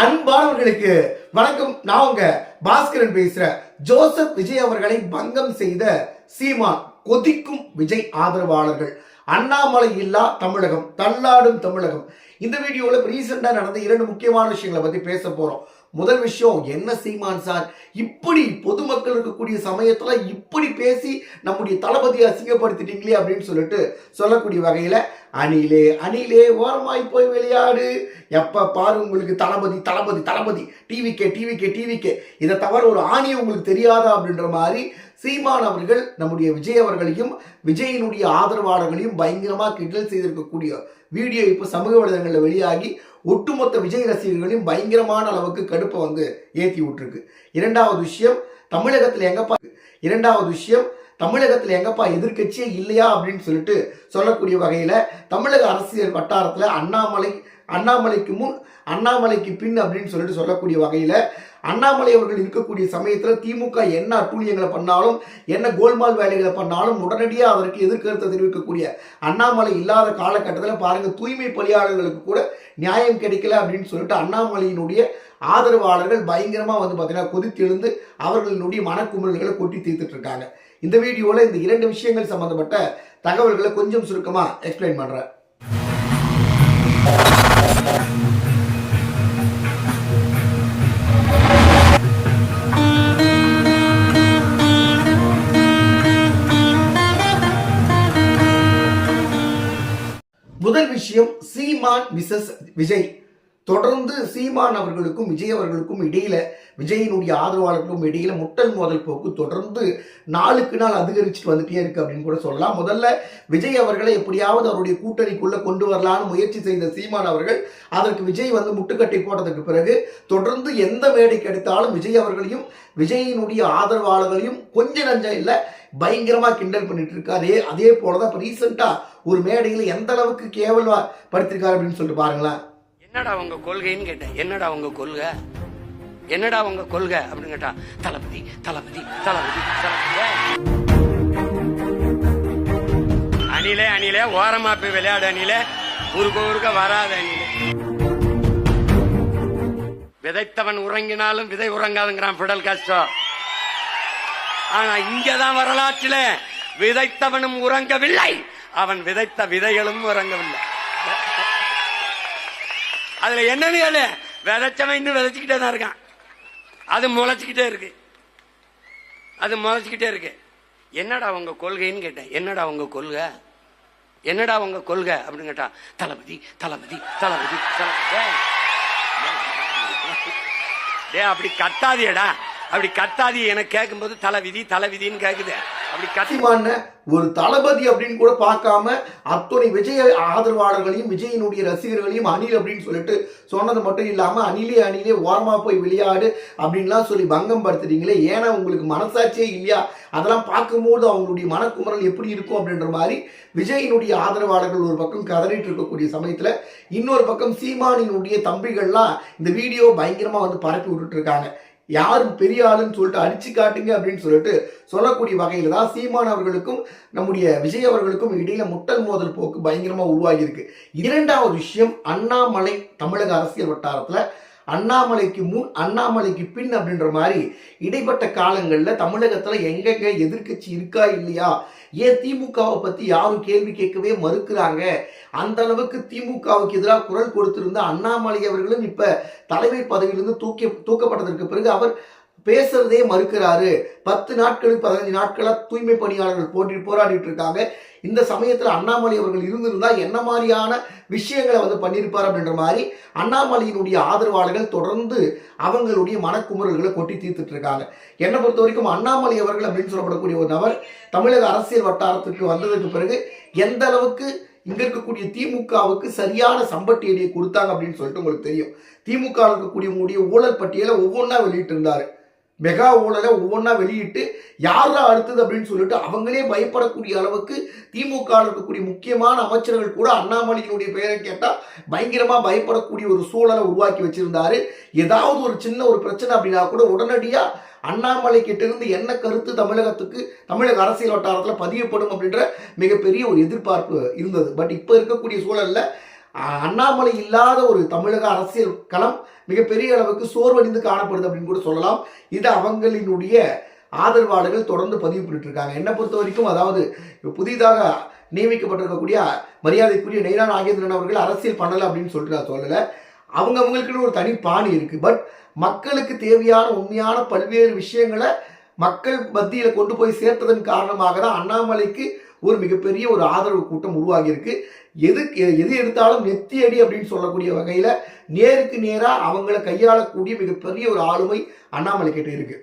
அன்பானவர்களுக்கு வணக்கம். நான் உங்க பாஸ்கரன் பேசுற ஜோசப் விஜய் அவர்களை பங்கம் செய்த சீமான் கொதிக்கும் விஜய் ஆதரவாளர்கள். அண்ணாமலை இல்லா தமிழகம் தள்ளாடும் தமிழகம். இந்த வீடியோல ரீசெண்டா நடந்த இரண்டு முக்கியமான விஷயங்களை பத்தி பேச போறோம். முதல் விஷயம் என்ன சீமான் சார்? இப்படி பொதுமக்கள் இருக்கக்கூடிய சமயத்துல இப்படி பேசி நம்முடைய தளபதியை அசிங்கப்படுத்திட்டீங்களே அப்படின்னு சொல்லிட்டு சொல்லக்கூடிய வகையில அணிலே அணிலே ஓரமாய் போய் விளையாடு. எப்போ பாரு உங்களுக்கு தளபதி தளபதி தளபதி. டிவிக்கே டிவிக்கே டிவிக்கே இதை தவிர ஒரு ஆணி உங்களுக்கு தெரியாதா அப்படின்ற மாதிரி சீமான் அவர்கள் நம்முடைய விஜய் அவர்களையும் விஜயினுடைய ஆதரவாளர்களையும் பயங்கரமாக கிண்டல் செய்திருக்கக்கூடிய வீடியோ இப்போ சமூக வலைதளங்களில் வெளியாகி ஒட்டுமொத்த விஜய் ரசிகர்களையும் பயங்கரமான அளவுக்கு கடுப்பை வந்து ஏற்றி விட்டுருக்கு. இரண்டாவது விஷயம் தமிழகத்தில் எங்கப்பா இரண்டாவது விஷயம் தமிழகத்தில் எங்கப்பா எதிர்க்கட்சியே இல்லையா அப்படின்னு சொல்லிட்டு சொல்லக்கூடிய வகையில் தமிழக அரசியல் வட்டாரத்தில் அண்ணாமலை அண்ணாமலைக்கு முன் அண்ணாமலைக்கு பின் அப்படின்னு சொல்லிட்டு சொல்லக்கூடிய வகையில் அண்ணாமலை அவர்கள் இருக்கக்கூடிய சமயத்தில் திமுக என்ன அட்டூழியங்களை பண்ணாலும் என்ன கோல்மால் வேலைகளை பண்ணாலும் உடனடியாக அதற்கு எதிர்கருத்தை தெரிவிக்கக்கூடிய அண்ணாமலை இல்லாத காலகட்டத்தில் பாருங்கள் தூய்மை பணியாளர்களுக்கு கூட நியாயம் கிடைக்கல அப்படின்னு சொல்லிட்டு அண்ணாமலையினுடைய ஆதரவாளர்கள் பயங்கரமாக வந்து பார்த்தீங்கன்னா கொதித்தெழுந்து அவர்களினுடைய மனக்குமுறல்களை கொட்டி தீர்த்துட்டு இருக்காங்க இந்த வீடியோவில் இந்த இரண்டு விஷயங்கள் சம்பந்தப்பட்ட தகவல்களை கொஞ்சம் சுருக்கமாக எக்ஸ்பிளைன் பண்ணுறேன் முதல் விஷயம் சீமான் மிசஸ் விஜய். தொடர்ந்து சீமான் அவர்களுக்கும் விஜய் அவர்களுக்கும் இடையில விஜயினுடைய ஆதரவாளர்களுக்கும் இடையில முட்டல் மோதல் போக்கு தொடர்ந்து நாளுக்கு நாள் அதிகரிச்சுட்டு வந்துட்டே இருக்கு அப்படின்னு கூட சொல்லலாம். முதல்ல விஜய் அவர்களை எப்படியாவது அவருடைய கூட்டணிக்குள்ள கொண்டு வரலான்னு முயற்சி செய்த சீமான் அவர்கள் அதற்கு விஜய் வந்து முட்டுக்கட்டை போட்டதுக்கு பிறகு தொடர்ந்து எந்த மேடை கிடைத்தாலும் விஜய் அவர்களையும் விஜயினுடைய ஆதரவாளர்களையும் கொஞ்ச நஞ்சம் இல்லை பயங்கரமாக கிண்டல் பண்ணிட்டு இருக்காரு. அதே போலதான் இப்போ ரீசெண்டாக ஒரு மேடையில் எந்த அளவுக்கு கேவலமா படுத்திருக்காரு அப்படின்னு சொல்லிட்டு பாருங்களேன். என்னடா உங்க கொள்கைன்னு கேட்டேன். என்னடா உங்க கொள்கை? என்னடா உங்க கொள்கை? அப்படின்னு கேட்டா தளபதி தளபதி தளபதி தளபதி. அணிலே அணிலே ஓரமா போய் விளையாடு அணிலே. ஊருக்கு ஊருக்க வராத அணிலே. விதைத்தவன் உறங்கினாலும் விதை உறங்காதுங்கிறான் பிடல் காஸ்ட்ரோ ஆனா இங்கதான் வரலாற்றில விதைத்தவனும் உறங்கவில்லை. அவன் விதைத்த விதைகளும் உறங்கவில்லை. அதுல என்னன்னு கேளு விதைச்சவன் இன்னும் விதைச்சுக்கிட்டே தான் இருக்கான் அது முளைச்சுக்கிட்டே இருக்கு அது முளைச்சுக்கிட்டே இருக்கு என்னடா உங்க கொள்கைன்னு கேட்டேன் என்னடா உங்க கொள்கை என்னடா உங்க கொள்கை அப்படின்னு கேட்டா தளபதி தளபதி தளபதி தளபதி டே அப்படி கத்தாதியடா அப்படி கத்தாதி எனக்கு கேட்கும்போது தலைவிதி தலைவிதின்னு கேக்குது அப்படி கத்திமான ஒரு தளபதி அப்படின்னு கூட பார்க்காம அத்தனை விஜய் ஆதரவாளர்களையும் விஜயினுடைய ரசிகர்களையும் அணில் அப்படின்னு சொல்லிட்டு சொன்னது மட்டும் இல்லாமல் அணிலே அணிலே ஓரமாக போய் விளையாடு அப்படின்லாம் சொல்லி பங்கம் படுத்துறீங்களே ஏன்னா உங்களுக்கு மனசாட்சியே இல்லையா? அதெல்லாம் பார்க்கும்போது அவங்களுடைய மனக்குமரல் எப்படி இருக்கும் அப்படின்ற மாதிரி விஜயினுடைய ஆதரவாளர்கள் ஒரு பக்கம் கதறிட்டு இருக்கக்கூடிய சமயத்தில் இன்னொரு பக்கம் சீமானினுடைய தம்பிகள்லாம் இந்த வீடியோ பயங்கரமாக வந்து பரப்பி விட்டுட்டு இருக்காங்க. யாரும் பெரிய ஆளுன்னு சொல்லிட்டு அடிச்சு காட்டுங்க அப்படின்னு சொல்லிட்டு சொல்லக்கூடிய வகையில தான் சீமான் அவர்களுக்கும் நம்முடைய விஜய் அவர்களுக்கும் இடையில முட்டல் மோதல் போக்கு பயங்கரமா உருவாகியிருக்கு இரண்டாவது விஷயம் அண்ணாமலை தமிழக அரசியல் வட்டாரத்துல அண்ணாமலைக்கு முன் அண்ணாமலைக்கு பின் அப்படின்ற மாதிரி இடைப்பட்ட காலங்களில் தமிழகத்தில் எங்கெங்க எதிர்க்கட்சி இருக்கா இல்லையா? ஏன் திமுகவை பற்றி யாரும் கேள்வி கேட்கவே மறுக்கிறாங்க? அந்த அளவுக்கு திமுகவுக்கு எதிராக குரல் கொடுத்திருந்த அண்ணாமலை அவர்களும் இப்போ தலைமை பதவியிலிருந்து தூக்கி தூக்கப்பட்டதற்கு பிறகு அவர் பேசுறதே மறுக்கிறாரு. பத்து நாட்களுக்கு பதினஞ்சு நாட்களாக தூய்மை பணியாளர்கள் போட்டி போராடிட்டு இருக்காங்க. இந்த சமயத்தில் அண்ணாமலை அவர்கள் இருந்திருந்தால் என்ன மாதிரியான விஷயங்களை வந்து பண்ணியிருப்பார் அப்படின்ற மாதிரி அண்ணாமலையினுடைய ஆதரவாளர்கள் தொடர்ந்து அவங்களுடைய மனக்குமுறல்களை கொட்டி தீர்த்துட்டு இருக்காங்க. என்னை பொறுத்த வரைக்கும் அண்ணாமலை அவர்கள் அப்படின்னு சொல்லப்படக்கூடிய ஒரு நபர் தமிழக அரசியல் வட்டாரத்துக்கு வந்ததுக்கு பிறகு எந்த அளவுக்கு இங்க இருக்கக்கூடிய திமுகவுக்கு சரியான சம்பட்டியடியை கொடுத்தாங்க அப்படின்னு சொல்லிட்டு உங்களுக்கு தெரியும். திமுக இருக்கக்கூடிய ஊழல் பட்டியலை ஒவ்வொன்றா வெளியிட்டு இருந்தாரு மெகா ஊழலை ஒவ்வொன்றா வெளியிட்டு யாரா அடுத்தது அப்படின்னு சொல்லிட்டு அவங்களே பயப்படக்கூடிய அளவுக்கு திமுக இருக்கக்கூடிய முக்கியமான அமைச்சர்கள் கூட அண்ணாமலையினுடைய பெயரை கேட்டால் பயங்கரமாக பயப்படக்கூடிய ஒரு சூழலை உருவாக்கி வச்சிருந்தாரு. ஏதாவது ஒரு சின்ன ஒரு பிரச்சனை அப்படின்னா கூட உடனடியாக அண்ணாமலை கிட்டிருந்து என்ன கருத்து தமிழகத்துக்கு தமிழக அரசியல் வட்டாரத்தில் பதியப்படும் அப்படின்ற மிகப்பெரிய ஒரு எதிர்பார்ப்பு இருந்தது. பட் இப்போ இருக்கக்கூடிய சூழலில் அண்ணாமலை இல்லாத ஒரு தமிழக அரசியல் களம் மிகப்பெரிய அளவுக்கு சோர்வடைந்து காணப்படுது அப்படின்னு கூட சொல்லலாம். இது அவங்களினுடைய ஆதரவாளர்கள் தொடர்ந்து பதிவு பண்ணிட்டு இருக்காங்க என்னை பொறுத்த வரைக்கும் அதாவது புதிதாக நியமிக்கப்பட்டிருக்கக்கூடிய மரியாதைக்குரிய நெய்னா நாகேந்திரன் அவர்கள் அரசியல் பண்ணலை அப்படின்னு சொல்லிட்டு நான் சொல்லலை. அவங்க அவங்களுக்குன்னு ஒரு தனி பாணி இருக்குது பட் மக்களுக்கு தேவையான உண்மையான பல்வேறு விஷயங்களை மக்கள் மத்தியில் கொண்டு போய் சேர்த்ததன் காரணமாக தான் அண்ணாமலைக்கு ஒரு மிகப்பெரிய ஒரு ஆதரவு கூட்டம் உருவாகியிருக்கு. எது எது எடுத்தாலும் நெத்தி அடி அப்படின்னு சொல்லக்கூடிய வகையில் நேருக்கு நேராக அவங்கள கையாளக்கூடிய மிகப்பெரிய ஒரு ஆளுமை அண்ணாமலை கிட்ட இருக்கு.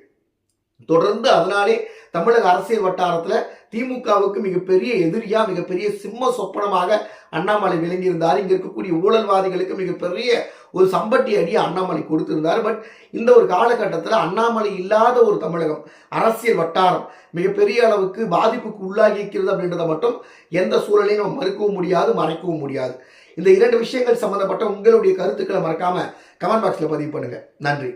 தொடர்ந்து அதனாலே தமிழக அரசியல் வட்டாரத்தில் திமுகவுக்கு மிகப்பெரிய எதிரியா மிகப்பெரிய சிம்ம சொப்பனமாக அண்ணாமலை விளங்கியிருந்தார். இங்க இருக்கக்கூடிய ஊழல்வாதிகளுக்கு மிகப்பெரிய ஒரு சம்பட்டி அடியை அண்ணாமலை கொடுத்திருந்தார். பட் இந்த ஒரு காலகட்டத்தில் அண்ணாமலை இல்லாத ஒரு தமிழகம் அரசியல் வட்டாரம் மிகப்பெரிய அளவுக்கு பாதிப்புக்கு உள்ளாகி இருக்கிறது அப்படின்றத மட்டும் எந்த சூழலையும் நம்ம மறுக்கவும் முடியாது மறைக்கவும் முடியாது. இந்த இரண்டு விஷயங்கள் சம்பந்தப்பட்ட உங்களுடைய கருத்துக்களை மறக்காம கமெண்ட் பாக்ஸில் பதிவு பண்ணுங்க. நன்றி.